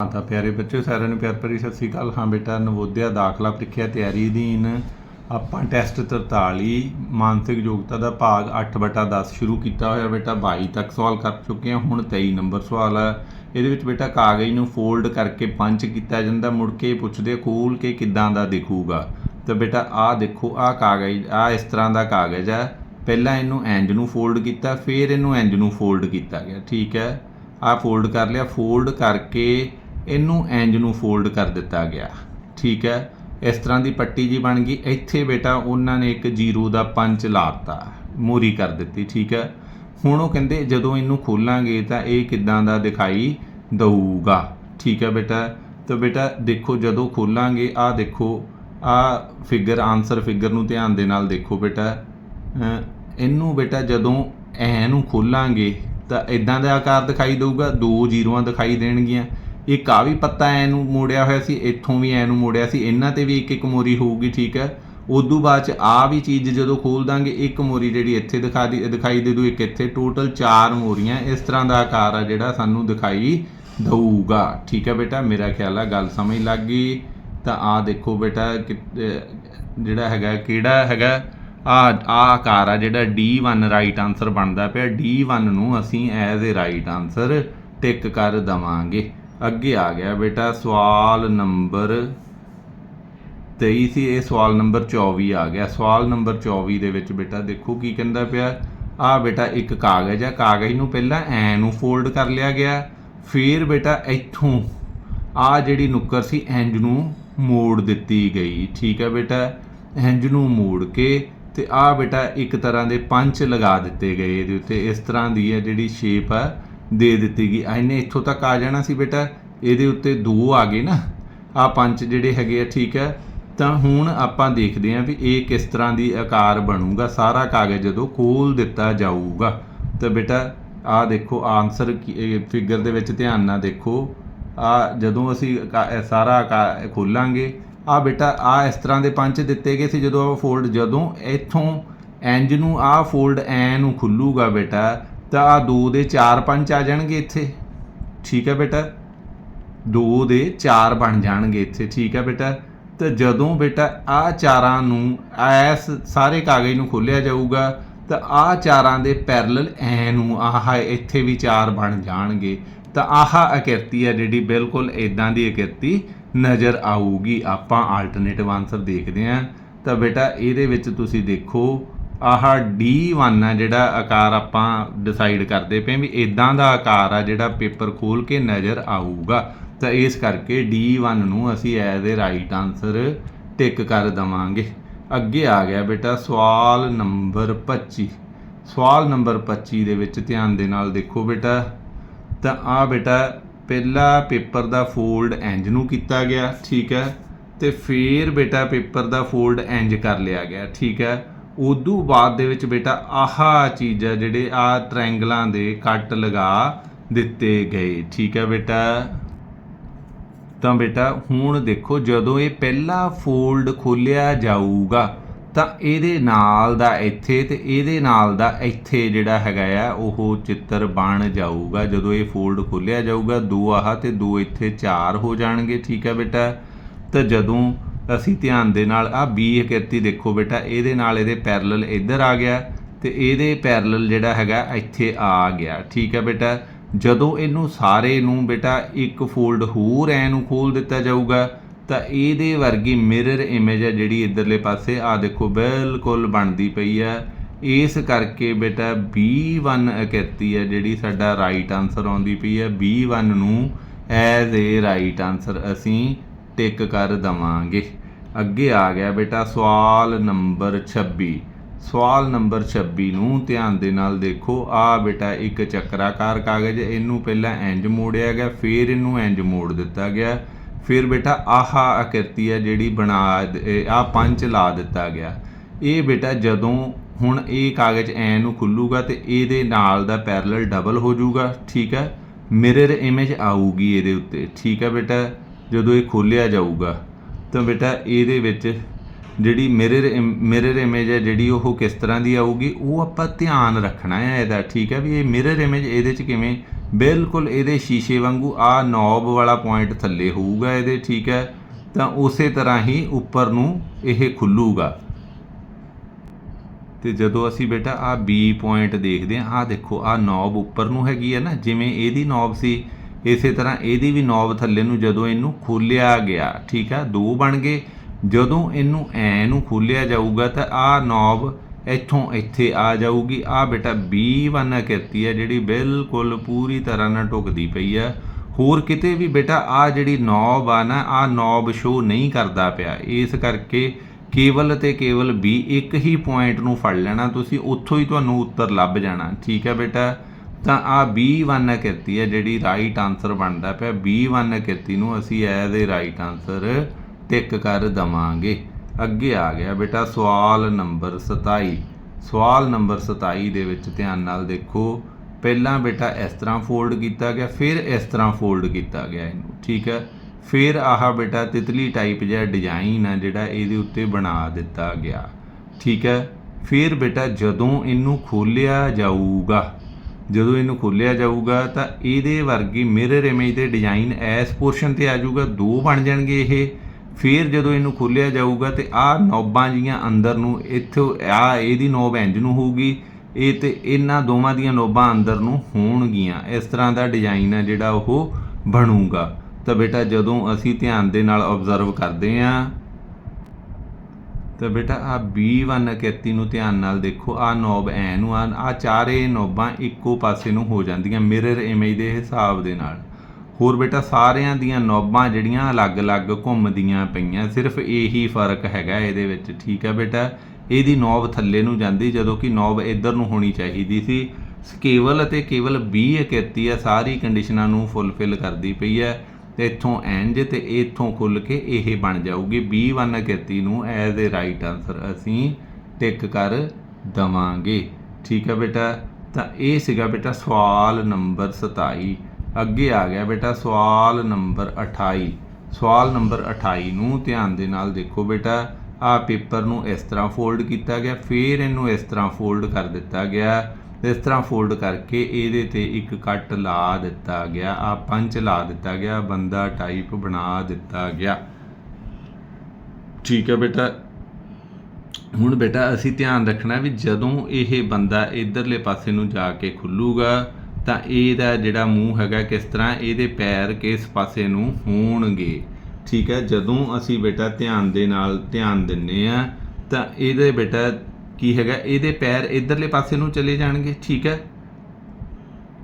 ਹਾਂ ਤਾਂ ਪਿਆਰੇ ਬੱਚਿਓ, ਸਾਰਿਆਂ ਨੂੰ ਪਿਆਰ ਭਰੀ ਸਤਿ ਸ੍ਰੀ ਅਕਾਲ। ਹਾਂ ਬੇਟਾ, ਨਵੋਦਿਆ ਦਾਖਲਾ ਪ੍ਰੀਖਿਆ ਤਿਆਰੀ ਅਧੀਨ ਆਪਾਂ ਟੈਸਟ 43 ਮਾਨਸਿਕ ਯੋਗਤਾ ਦਾ ਭਾਗ 8/10 ਸ਼ੁਰੂ ਕੀਤਾ ਹੋਇਆ ਬੇਟਾ 22 ਤੱਕ ਸਵਾਲ ਕਰ ਚੁੱਕੇ ਹਾਂ ਹੁਣ 23 ਨੰਬਰ ਸਵਾਲ ਹੈ ਇਹਦੇ ਵਿੱਚ ਬੇਟਾ ਕਾਗਜ਼ ਨੂੰ ਫੋਲਡ ਕਰਕੇ ਪੰਚ ਕੀਤਾ ਜਾਂਦਾ, ਮੁੜ ਕੇ ਪੁੱਛਦੇ ਖੋਲ ਕੇ ਕਿੱਦਾਂ ਦਾ ਦਿਖੂਗਾ? ਤਾਂ ਬੇਟਾ, ਆਹ ਦੇਖੋ, ਆਹ ਕਾਗਜ਼, ਆਹ ਇਸ ਤਰ੍ਹਾਂ ਦਾ ਕਾਗਜ਼ ਹੈ ਪਹਿਲਾਂ ਇਹਨੂੰ ਇੰਜ ਨੂੰ ਫੋਲਡ ਕੀਤਾ, ਫਿਰ ਇਹਨੂੰ ਇੰਜ ਨੂੰ ਫੋਲਡ ਕੀਤਾ ਗਿਆ, ਠੀਕ ਹੈ? ਆ ਫੋਲਡ ਕਰ ਲਿਆ, ਫੋਲਡ ਕਰਕੇ ਇਹਨੂੰ ਇੰਜ ਨੂੰ ਫੋਲਡ ਕਰ ਦਿੱਤਾ ਗਿਆ। ਠੀਕ ਹੈ? ਇਸ ਤਰ੍ਹਾਂ ਦੀ ਪੱਟੀ ਜੀ ਬਣ ਗਈ। ਇੱਥੇ ਬੇਟਾ ਉਹਨਾਂ ਨੇ ਇੱਕ ਜ਼ੀਰੋ ਦਾ ਪੰਚ ਲਾਤਾ, ਮੂਰੀ ਕਰ ਦਿੱਤੀ, ਠੀਕ ਹੈ? ਹੁਣ ਉਹ ਕਹਿੰਦੇ, ਜਦੋਂ ਇਹਨੂੰ ਖੋਲਾਂਗੇ ਤਾਂ ਇਹ ਕਿਦਾਂ ਦਾ ਦਿਖਾਈ ਦਊਗਾ? ਠੀਕ ਹੈ ਬੇਟਾ? ਤਾਂ ਬੇਟਾ, ਦੇਖੋ, ਜਦੋਂ ਖੋਲਾਂਗੇ, ਆਹ ਦੇਖੋ ਆ ਫਿਗਰ ਆਨਸਰ ਫਿਗਰ ਨੂੰ ਧਿਆਨ ਦੇ ਨਾਲ ਦੇਖੋ ਬੇਟਾ। ਇਹਨੂੰ ਬੇਟਾ, ਜਦੋਂ ਐ ਨੂੰ ਖੋਲਾਂਗੇ ਤਾਂ ਇਦਾਂ ਦਾ ਆਕਾਰ ਦਿਖਾਈ ਦੇਊਗਾ, ਦੋ ਜ਼ੀਰੋਆਂ ਦਿਖਾਈ ਦੇਣਗੀਆਂ। ਇੱਕ ਆ ਵੀ ਪੱਤਾ ਐ ਨੂੰ ਮੋੜਿਆ ਹੋਇਆ ਸੀ, ਇੱਥੋਂ ਵੀ ਐ ਨੂੰ ਮੋੜਿਆ ਸੀ, ਇਹਨਾਂ ਤੇ ਵੀ ਇੱਕ ਇੱਕ ਮੋਰੀ ਹੋਊਗੀ, ਠੀਕ ਹੈ। ਉਦੋਂ ਬਾਅਦ ਚ ਆ ਵੀ ਚੀਜ਼ ਜਦੋਂ ਖੋਲ ਦਾਂਗੇ, ਇੱਕ ਮੋਰੀ ਜਿਹੜੀ ਇੱਥੇ ਦਿਖਾ ਦੀ, ਦਿਖਾਈ ਦੇ ਦੂ, ਇੱਕ ਇੱਥੇ, ਟੋਟਲ ਚਾਰ ਮੋਰੀਆਂ ਇਸ ਤਰ੍ਹਾਂ ਦਾ ਆਕਾਰ ਆ ਜਿਹੜਾ ਸਾਨੂੰ ਦਿਖਾਈ ਦਊਗਾ। ਠੀਕ ਹੈ ਬੇਟਾ, ਮੇਰਾ ਖਿਆਲ ਆ ਗੱਲ ਸਮਝ ਲੱਗ ਗਈ। ਤਾਂ ਆ ਦੇਖੋ ਬੇਟਾ ਕਿ- ਜਿਹੜਾ ਹੈਗਾ, ਕਿਹੜਾ ਹੈਗਾ? ਆ ਆ ਆਕਾਰ ਆ ਜਿਹੜਾ D1 ਰਾਈਟ ਆਨਸਰ ਬਣਦਾ ਪਿਆ। D1 ਨੂੰ ਅਸੀਂ as a right answer tick ਕਰ ਦਵਾਂਗੇ। ਅੱਗੇ ਆ ਗਿਆ ਬੇਟਾ, ਸਵਾਲ ਨੰਬਰ 23 ਸੀ, ਇਹ ਸਵਾਲ ਨੰਬਰ 24 ਆ ਗਿਆ। ਸਵਾਲ ਨੰਬਰ 24 ਦੇ ਵਿੱਚ ਬੇਟਾ ਦੇਖੋ ਕੀ ਕਹਿੰਦਾ ਪਿਆ। ਆ ਬੇਟਾ ਇੱਕ ਕਾਗਜ਼ ਆ, ਕਾਗਜ਼ ਨੂੰ ਪਹਿਲਾਂ ਐ ਨੂੰ ਫੋਲਡ ਕਰ ਲਿਆ ਗਿਆ, ਫਿਰ ਬੇਟਾ ਇੱਥੋਂ ਆ ਜਿਹੜੀ ਨੁੱਕਰ ਸੀ, ਇੰਜ ਨੂੰ ਮੋੜ ਦਿੱਤੀ ਗਈ। ਠੀਕ ਹੈ ਬੇਟਾ, ਇੰਜ ਨੂੰ ਮੋੜ ਕੇ ਤੇ ਆ ਬੇਟਾ ਇੱਕ ਤਰ੍ਹਾਂ ਦੇ ਪੰਚ ਲਗਾ ਦਿੱਤੇ ਗਏ। ਇਹਦੇ ਉੱਤੇ ਇਸ ਤਰ੍ਹਾਂ ਦੀ ਹੈ ਜਿਹੜੀ ਸ਼ੇਪ ਹੈ ਦੇ ਦਿੱਤੀ ਗਈ। ਆ ਇਹਨੇ ਇੱਥੋਂ ਤੱਕ ਆ ਜਾਣਾ ਸੀ ਬੇਟਾ। ਇਹਦੇ ਉੱਤੇ ਦੋ ਆ ਗਏ ਨਾ। ਆ ਪੰਜ ਜਿਹੜੇ ਹੈਗੇ ਆ, ਠੀਕ ਹੈ। ਤਾਂ ਹੁਣ ਆਪਾਂ ਦੇਖਦੇ ਹਾਂ ਵੀ ਇਹ ਕਿਸ ਤਰ੍ਹਾਂ ਦੀ ਆਕਾਰ ਬਣੂਗਾ। ਸਾਰਾ ਕਾਗਜ਼ ਜਦੋਂ ਖੋਲ ਦਿੱਤਾ ਜਾਊਗਾ। ਤਾਂ ਬੇਟਾ ਆ ਦੇਖੋ ਆਨਸਰ ਫਿਗਰ ਦੇ ਵਿੱਚ ਧਿਆਨ ਨਾਲ ਦੇਖੋ। ਆ ਜਦੋਂ ਅਸੀਂ ਆਕਾ- ਇਹ ਸਾਰਾ ਖੋਲਾਂਗੇ ਆ ਬੇਟਾ ਆ ਇਸ ਤਰ੍ਹਾਂ ਦੇ ਪੰਚ ਦਿੱਤੇ ਗਏ ਸੀ ਜਦੋਂ ਆ ਫੋਲਡ ਜਦੋਂ ਇੱਥੋਂ, ਇੰਜ ਨੂੰ ਆ ਫੋਲਡ ਐ ਨੂੰ ਖੁੱਲੂਗਾ ਬੇਟਾ। ਤਾਂ ਆ ਦੋ ਦੇ ਚਾਰ ਪੰਚ ਆ ਜਾਣਗੇ ਇੱਥੇ। ਠੀਕ ਹੈ ਬੇਟਾ? ਦੋ ਦੇ ਚਾਰ ਬਣ ਜਾਣਗੇ ਇੱਥੇ। ਠੀਕ ਹੈ ਬੇਟਾ? ਤੇ ਜਦੋਂ ਬੇਟਾ ਆ ਚਾਰਾਂ ਨੂੰ, ਐਸ ਸਾਰੇ ਕਾਗਜ਼ ਨੂੰ ਖੋਲਿਆ ਜਾਊਗਾ, ਤਾਂ ਆ ਚਾਰਾਂ ਦੇ ਪੈਰਲਲ ਐ ਨੂੰ ਆਹ ਇੱਥੇ ਵੀ ਚਾਰ ਬਣ ਜਾਣਗੇ। ਤਾਂ ਆਹ ਅਕਿਰਤੀ ਹੈ ਜਿਹੜੀ ਬਿਲਕੁਲ ਇਦਾਂ ਦੀ ਅਕਿਰਤੀ ਨਜ਼ਰ ਆਊਗੀ। ਆਪਾਂ ਆਲਟਰਨੇਟਿਵ ਆਨਸਰ ਦੇਖਦੇ ਹਾਂ। ਤਾਂ ਬੇਟਾ, ਇਹਦੇ ਵਿੱਚ ਤੁਸੀਂ ਦੇਖੋ ਆਹ D1 ਆ ਜਿਹੜਾ ਆਕਾਰ ਆਪਾਂ ਡਿਸਾਈਡ ਕਰਦੇ ਪਏ ਵੀ ਇਦਾਂ ਦਾ ਆਕਾਰ ਆ ਜਿਹੜਾ ਪੇਪਰ ਖੋਲ ਕੇ ਨਜ਼ਰ ਆਊਗਾ। ਤਾਂ ਇਸ ਕਰਕੇ D1 ਨੂੰ ਅਸੀਂ as a right answer tick ਕਰ ਦਵਾਂਗੇ। ਅੱਗੇ ਆ ਗਿਆ ਬੇਟਾ ਸਵਾਲ ਨੰਬਰ 25 ਸਵਾਲ ਨੰਬਰ 25 ਦੇ ਵਿੱਚ ਧਿਆਨ ਦੇ ਨਾਲ ਦੇਖੋ ਬੇਟਾ। ਤਾਂ ਆ ਬੇਟਾ ਪਹਿਲਾ ਪੇਪਰ ਦਾ ਫੋਲਡ ਇੰਜ ਨੂੰ ਕੀਤਾ ਗਿਆ, ਠੀਕ ਹੈ। ਤੇ ਫਿਰ ਬੇਟਾ ਪੇਪਰ ਦਾ ਫੋਲਡ ਇੰਜ ਕਰ ਲਿਆ ਗਿਆ, ਠੀਕ ਹੈ। ਉਦੋਂ ਬਾਅਦ ਦੇ ਵਿੱਚ ਬੇਟਾ ਆਹ ਚੀਜ਼ ਹੈ ਜਿਹੜੇ ਆ ਟ੍ਰਾਇੰਗਲਾਂ ਦੇ ਕੱਟ ਲਗਾ ਦਿੱਤੇ ਗਏ। ਠੀਕ ਹੈ ਬੇਟਾ? ਤਾਂ ਬੇਟਾ ਹੁਣ ਦੇਖੋ ਜਦੋਂ ਇਹ ਪਹਿਲਾ ਫੋਲਡ ਖੋਲਿਆ ਜਾਊਗਾ ਤਾਂ ਇਹਦੇ ਨਾਲ ਦਾ ਇੱਥੇ ਤੇ ਇਹਦੇ ਨਾਲ ਦਾ ਇੱਥੇ ਜਿਹੜਾ ਹੈਗਾ ਆ ਉਹ ਚਿੱਤਰ ਬਣ ਜਾਊਗਾ। ਜਦੋਂ ਇਹ ਫੋਲਡ ਖੋਲਿਆ ਜਾਊਗਾ, ਦੋ ਆਹ ਤੇ ਦੋ ਇੱਥੇ ਚਾਰ ਹੋ ਜਾਣਗੇ। ਠੀਕ ਹੈ ਬੇਟਾ? ਤਾਂ ਜਦੋਂ ਅਸੀਂ ਧਿਆਨ ਦੇ ਨਾਲ ਆ B ਆਕ੍ਰਿਤੀ ਦੇਖੋ ਬੇਟਾ, ਇਹਦੇ ਨਾਲ ਇਹਦੇ ਪੈਰਲਲ ਇੱਧਰ ਆ ਗਿਆ ਤੇ ਇਹਦੇ ਪੈਰਲਲ ਜਿਹੜਾ ਹੈਗਾ ਇੱਥੇ ਆ ਗਿਆ। ਠੀਕ ਹੈ ਬੇਟਾ? ਜਦੋਂ ਇਹਨੂੰ ਸਾਰੇ ਨੂੰ ਬੇਟਾ ਇੱਕ ਫੋਲਡ ਹੋਰ ਐ ਨੂੰ ਖੋਲ ਦਿੱਤਾ ਜਾਊਗਾ, ਤਾਂ ਇਹਦੇ ਵਰਗੀ ਮਿਰਰ ਇਮੇਜ ਹੈ ਜਿਹੜੀ ਇਧਰਲੇ ਪਾਸੇ ਆ ਦੇਖੋ ਬਿਲਕੁਲ ਬਣਦੀ ਪਈ ਹੈ। ਇਸ ਕਰਕੇ ਬੇਟਾ B1 ਆਕ੍ਰਿਤੀ ਹੈ ਜਿਹੜੀ ਸਾਡਾ ਰਾਈਟ ਆਨਸਰ ਆਉਂਦੀ ਪਈ ਹੈ। B1 ਨੂੰ ਐਜ਼ ਏ ਰਾਈਟ ਆਨਸਰ ਅਸੀਂ ਟਿਕ ਕਰ ਦਵਾਂਗੇ। ਅੱਗੇ ਆ ਗਿਆ ਬੇਟਾ, ਸਵਾਲ ਨੰਬਰ 26 ਸਵਾਲ ਨੰਬਰ 26 ਨੂੰ ਧਿਆਨ ਦੇ ਨਾਲ ਦੇਖੋ। ਆ ਬੇਟਾ, ਇੱਕ ਚੱਕਰਾਕਾਰ ਕਾਗਜ਼, ਇਹਨੂੰ ਪਹਿਲਾਂ ਇੰਜ ਮੋੜਿਆ ਗਿਆ, ਫਿਰ ਇਹਨੂੰ ਇੰਜ ਮੋੜ ਦਿੱਤਾ ਗਿਆ। ਫਿਰ ਬੇਟਾ, ਆਹ ਆਕ੍ਰਿਤੀ ਹੈ ਜਿਹੜੀ ਬਣਾ ਆ ਪੰਚ ਲਾ ਦਿੱਤਾ ਗਿਆ। ਇਹ ਬੇਟਾ, ਜਦੋਂ ਹੁਣ ਇਹ ਕਾਗਜ਼ ਐ ਨੂੰ ਖੁੱਲੂਗਾ ਤੇ ਇਹਦੇ ਨਾਲ ਦਾ ਪੈਰਲਲ ਡਬਲ ਹੋ ਜਾਊਗਾ, ਠੀਕ ਹੈ? ਮਿਰਰ ਇਮੇਜ ਆਊਗੀ ਇਹਦੇ ਉੱਤੇ, ਠੀਕ ਹੈ ਬੇਟਾ? ਜਦੋਂ ਇਹ ਖੋਲਿਆ ਜਾਊਗਾ। ਤਾਂ ਬੇਟਾ, ਇਹਦੇ ਵਿੱਚ ਜਿਹੜੀ ਮਿਰਰ ਮਿਰਰ ਇਮੇਜ ਹੈ, ਜਿਹੜੀ ਉਹ ਕਿਸ ਤਰ੍ਹਾਂ ਦੀ ਆਊਗੀ, ਉਹ ਆਪਾਂ ਧਿਆਨ ਰੱਖਣਾ ਹੈ ਇਹਦਾ, ਠੀਕ ਹੈ ਵੀ ਇਹ ਮਿਰਰ ਇਮੇਜ ਇਹਦੇ ਚ ਕਿਵੇਂ? ਬਿਲਕੁਲ ਇਹਦੇ ਸ਼ੀਸ਼ੇ ਵਾਂਗੂ ਆ ਨੌਬ ਵਾਲਾ ਪੁਆਇੰਟ ਥੱਲੇ ਹੋਊਗਾ ਇਹਦੇ, ਠੀਕ ਹੈ? ਤਾਂ ਉਸੇ ਤਰ੍ਹਾਂ ਹੀ ਉੱਪਰ ਨੂੰ ਇਹ ਖੁੱਲੂਗਾ। ਤੇ ਜਦੋਂ ਅਸੀਂ ਬੇਟਾ ਆ B ਪੁਆਇੰਟ ਦੇਖਦੇ ਹਾਂ ਆ ਦੇਖੋ ਆ ਨੌਬ ਉੱਪਰ ਨੂੰ ਹੈਗੀ ਹੈ ਨਾ, ਜਿਵੇਂ ਇਹਦੀ ਨੌਬ ਸੀ ਇਸੇ ਤਰ੍ਹਾਂ ਇਹਦੀ ਵੀ ਨੌਬ ਥੱਲੇ ਨੂੰ ਜਦੋਂ ਇਹਨੂੰ ਖੋਲਿਆ ਗਿਆ, ਠੀਕ ਆ, ਦੋ ਬਣ ਗਏ। ਜਦੋਂ ਇਹਨੂੰ ਐ ਨੂੰ ਖੋਲਿਆ ਜਾਊਗਾ ਤਾਂ ਆਹ ਨੌਬ ਇੱਥੋਂ ਇੱਥੇ ਆ ਜਾਊਗੀ। ਆ ਬੇਟਾ B1 ਕਿਰਤੀ ਹੈ ਜਿਹੜੀ ਬਿਲਕੁਲ ਪੂਰੀ ਤਰ੍ਹਾਂ ਨਾਲ ਢੁਕਦੀ ਪਈ ਆ। ਹੋਰ ਕਿਤੇ ਵੀ ਬੇਟਾ ਆ ਜਿਹੜੀ ਨੌਬ ਆ ਨਾ, ਆ ਨੌਬ ਸ਼ੋ ਨਹੀਂ ਕਰਦਾ ਪਿਆ। ਇਸ ਕਰਕੇ ਕੇਵਲ ਤੇ ਕੇਵਲ B ਇੱਕ ਹੀ ਪੁਆਇੰਟ ਨੂੰ ਫੜ ਲੈਣਾ। ਤੁਸੀਂ ਉੱਥੋਂ ਹੀ ਤੁਹਾਨੂੰ ਉੱਤਰ ਲੱਭ ਜਾਣਾ। ਠੀਕ ਹੈ ਬੇਟਾ? ਤਾਂ ਆ B1 ਕਿਰਤੀ ਹੈ ਜਿਹੜੀ ਰਾਈਟ ਆਨਸਰ ਬਣਦਾ ਪਿਆ। B1 ਕਿਰਤੀ ਨੂੰ ਅਸੀਂ as a right answer tick ਕਰ ਦਵਾਂਗੇ। ਅੱਗੇ ਆ ਗਿਆ ਬੇਟਾ, ਸਵਾਲ ਨੰਬਰ 27 ਸਵਾਲ ਨੰਬਰ 27 ਦੇ ਵਿੱਚ ਧਿਆਨ ਨਾਲ ਦੇਖੋ। ਪਹਿਲਾਂ ਬੇਟਾ ਇਸ ਤਰ੍ਹਾਂ ਫੋਲਡ ਕੀਤਾ ਗਿਆ, ਫਿਰ ਇਸ ਤਰ੍ਹਾਂ ਫੋਲਡ ਕੀਤਾ ਗਿਆ ਇਹਨੂੰ, ਠੀਕ ਹੈ? ਫਿਰ ਆਹ ਬੇਟਾ ਤਿਤਲੀ ਟਾਈਪ ਜਿਹਾ ਡਿਜ਼ਾਈਨ ਆ ਜਿਹੜਾ ਇਹਦੇ ਉੱਤੇ ਬਣਾ ਦਿੱਤਾ ਗਿਆ, ਠੀਕ ਹੈ? ਫਿਰ ਬੇਟਾ ਜਦੋਂ ਇਹਨੂੰ ਖੋਲਿਆ ਜਾਊਗਾ ਜਦੋਂ ਇਹਨੂੰ ਖੋਲਿਆ ਜਾਊਗਾ ਤਾਂ ਇਹਦੇ ਵਰਗੀ ਮਿਰਰ ਇਮੇਜ ਦੇ ਡਿਜ਼ਾਈਨ ਐਸ ਪੋਰਸ਼ਨ ਤੇ ਆ ਜਾਊਗਾ, ਦੋ ਬਣ ਜਾਣਗੇ ਇਹ। ਫਿਰ ਜਦੋਂ ਇਹਨੂੰ ਖੋਲਿਆ ਜਾਊਗਾ ਤੇ ਆਹ ਨੌਬਾਂ ਜੀਆਂ ਅੰਦਰ ਨੂੰ, ਇੱਥੋਂ ਆ ਇਹਦੀ ਨੋਬ ਇੰਜ ਨੂੰ ਹੋਊਗੀ, ਇਹ ਤੇ ਇਹਨਾਂ ਦੋਵਾਂ ਦੀਆਂ ਨੋਬਾਂ ਅੰਦਰ ਨੂੰ ਹੋਣਗੀਆਂ। ਇਸ ਤਰ੍ਹਾਂ ਦਾ ਡਿਜ਼ਾਈਨ ਆ ਜਿਹੜਾ ਉਹ ਬਣੂਗਾ। ਤਾਂ ਬੇਟਾ ਜਦੋਂ ਅਸੀਂ ਧਿਆਨ ਦੇ ਨਾਲ ਆਬਜ਼ਰਵ ਕਰਦੇ ਆਂ ਤਾਂ ਬੇਟਾ ਆ B1 31 ਨੂੰ ਧਿਆਨ ਨਾਲ ਦੇਖੋ ਆ ਨੋਬ ਐ ਨੂੰ ਆ ਆਹ ਚਾਰੇ ਨੋਬਾਂ ਇੱਕੋ ਪਾਸੇ ਨੂੰ ਹੋ ਜਾਂਦੀਆਂ ਮਿਰਰ ਇਮੇਜ ਦੇ ਹਿਸਾਬ ਦੇ ਨਾਲ। ਹੋਰ ਬੇਟਾ ਸਾਰਿਆਂ ਦੀਆਂ ਨੋਬਾਂ ਜਿਹੜੀਆਂ ਅਲੱਗ-ਅਲੱਗ ਘੁੰਮਦੀਆਂ ਪਈਆਂ, ਸਿਰਫ ਇਹੀ ਫ਼ਰਕ ਹੈਗਾ ਇਹਦੇ ਵਿੱਚ, ਠੀਕ ਹੈ ਬੇਟਾ? ਇਹਦੀ ਨੋਬ ਥੱਲੇ ਨੂੰ ਜਾਂਦੀ, ਜਦੋਂ ਕਿ ਨੋਬ ਇੱਧਰ ਨੂੰ ਹੋਣੀ ਚਾਹੀਦੀ ਸੀ। ਕੇਵਲ ਅਤੇ ਕੇਵਲ B ਇਕੱਤੀ ਆ, ਸਾਰੀ ਕੰਡੀਸ਼ਨਾਂ ਨੂੰ ਫੁੱਲਫਿਲ ਕਰਦੀ ਪਈ ਹੈ। ਤੇ ਇੱਥੋਂ ਇੰਜ ਤੇ ਇੱਥੋਂ ਖੁੱਲ ਕੇ ਇਹ ਬਣ ਜਾਊਗੀ। B1 ਇਕੱਤੀ ਨੂੰ ਐਜ਼ ਅ ਰਾਈਟ ਆਨਸਰ ਅਸੀਂ ਟਿਕ ਕਰ ਦਵਾਂਗੇ। ਠੀਕ ਹੈ ਬੇਟਾ? ਤਾਂ ਇਹ ਸੀਗਾ ਬੇਟਾ ਸਵਾਲ ਨੰਬਰ 27 ਅੱਗੇ ਆ ਗਿਆ ਬੇਟਾ ਸਵਾਲ ਨੰਬਰ 28 ਸਵਾਲ ਨੰਬਰ 28 ਨੂੰ ਧਿਆਨ ਦੇ ਨਾਲ ਦੇਖੋ ਬੇਟਾ। ਆ ਪੇਪਰ ਨੂੰ ਇਸ ਤਰ੍ਹਾਂ ਫੋਲਡ ਕੀਤਾ ਗਿਆ, ਫਿਰ ਇਹਨੂੰ ਇਸ ਤਰ੍ਹਾਂ ਫੋਲਡ ਕਰ ਦਿੱਤਾ ਗਿਆ। ਇਸ ਤਰ੍ਹਾਂ ਫੋਲਡ ਕਰਕੇ ਇਹਦੇ ਤੇ ਇੱਕ ਕੱਟ ਲਾ ਦਿੱਤਾ ਗਿਆ। ਆ ਪੰਚ ਲਾ ਦਿੱਤਾ ਗਿਆ। ਬੰਦਾ ਟਾਈਪ ਬਣਾ ਦਿੱਤਾ ਗਿਆ। ਠੀਕ ਹੈ ਬੇਟਾ। ਹੁਣ ਬੇਟਾ ਅਸੀਂ ਧਿਆਨ ਰੱਖਣਾ ਵੀ ਜਦੋਂ ਇਹ ਬੰਦਾ ਇਧਰਲੇ ਪਾਸੇ ਨੂੰ ਜਾ ਕੇ ਖੁੱਲੂਗਾ, ਤਾਂ ਇਹਦਾ ਜਿਹੜਾ ਮੂੰਹ ਹੈਗਾ ਕਿਸ ਤਰ੍ਹਾਂ? ਇਹਦੇ ਪੈਰ ਕਿਸ ਪਾਸੇ ਨੂੰ ਹੋਣਗੇ? ਠੀਕ ਹੈ? ਜਦੋਂ ਅਸੀਂ ਬੇਟਾ ਧਿਆਨ ਦੇ ਨਾਲ ਧਿਆਨ ਦਿੰਨੇ ਆ, ਤਾਂ ਇਹਦੇ ਬੇਟਾ ਕੀ ਹੈਗਾ? ਇਹਦੇ ਪੈਰ ਇਧਰਲੇ ਪਾਸੇ ਨੂੰ ਚਲੇ ਜਾਣਗੇ, ਠੀਕ ਹੈ?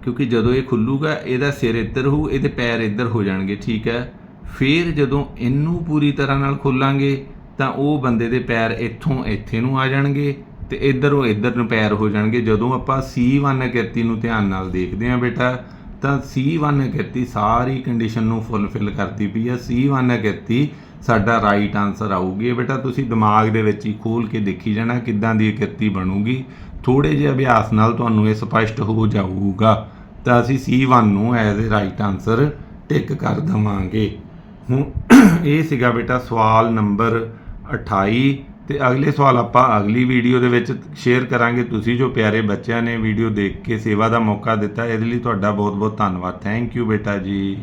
ਕਿਉਂਕਿ ਜਦੋਂ ਇਹ ਖੁੱਲੂਗਾ, ਇਹਦਾ ਸਿਰ ਇੱਧਰ ਹੋਊ, ਇਹਦੇ ਪੈਰ ਇੱਧਰ ਹੋ ਜਾਣਗੇ, ਠੀਕ ਹੈ? ਫਿਰ ਜਦੋਂ ਇਹਨੂੰ ਪੂਰੀ ਤਰ੍ਹਾਂ ਨਾਲ ਖੋਲਾਂਗੇ, ਤਾਂ ਉਹ ਬੰਦੇ ਦੇ ਪੈਰ ਇੱਥੋਂ ਇੱਥੇ ਨੂੰ ਆ ਜਾਣਗੇ ਤੇ ਇੱਧਰ ਉਹ ਇੱਧਰ ਨੂੰ ਪੈਰ ਹੋ ਜਾਣਗੇ। ਜਦੋਂ ਆਪਾਂ C1 ਇਕੱਤੀ ਨੂੰ ਧਿਆਨ ਨਾਲ ਦੇਖਦੇ ਹਾਂ ਬੇਟਾ, ਤਾਂ C1 ਇਕੱਤੀ ਸਾਰੀ ਕੰਡੀਸ਼ਨ ਨੂੰ ਫੁੱਲਫਿਲ ਕਰਦੀ ਪਈ ਹੈ। C1 ਇਕੱਤੀ ਸਾਡਾ ਰਾਈਟ ਆਨਸਰ ਆਊਗੀ। ਬੇਟਾ ਤੁਸੀਂ ਦਿਮਾਗ ਦੇ ਵਿੱਚ ਹੀ ਖੋਲ ਕੇ ਦੇਖੀ ਜਾਣਾ ਕਿੱਦਾਂ ਦੀ ਕਿਰਤੀ ਬਣੂਗੀ। ਥੋੜੇ ਜਿਹੇ ਅਭਿਆਸ ਨਾਲ ਤੁਹਾਨੂੰ ਇਹ ਸਪਸ਼ਟ ਹੋ ਜਾਊਗਾ। ਤਾਂ ਅਸੀਂ C1 ਨੂੰ as a right answer tick ਕਰ ਦਵਾਂਗੇ। ਹੁਣ ਇਹ ਸੀਗਾ ਬੇਟਾ ਸਵਾਲ ਨੰਬਰ 28 ਤੇ ਅਗਲੇ ਸਵਾਲ ਆਪਾਂ ਅਗਲੀ ਵੀਡੀਓ ਦੇ ਵਿੱਚ ਸ਼ੇਅਰ ਕਰਾਂਗੇ। ਤੁਸੀਂ ਜੋ ਪਿਆਰੇ ਬੱਚਿਆਂ ਨੇ ਵੀਡੀਓ ਦੇਖ ਕੇ ਸੇਵਾ ਦਾ ਮੌਕਾ ਦਿੱਤਾ, ਇਹਦੇ ਲਈ ਤੁਹਾਡਾ ਬਹੁਤ ਬਹੁਤ ਧੰਨਵਾਦ। ਥੈਂਕ ਯੂ ਬੇਟਾ ਜੀ।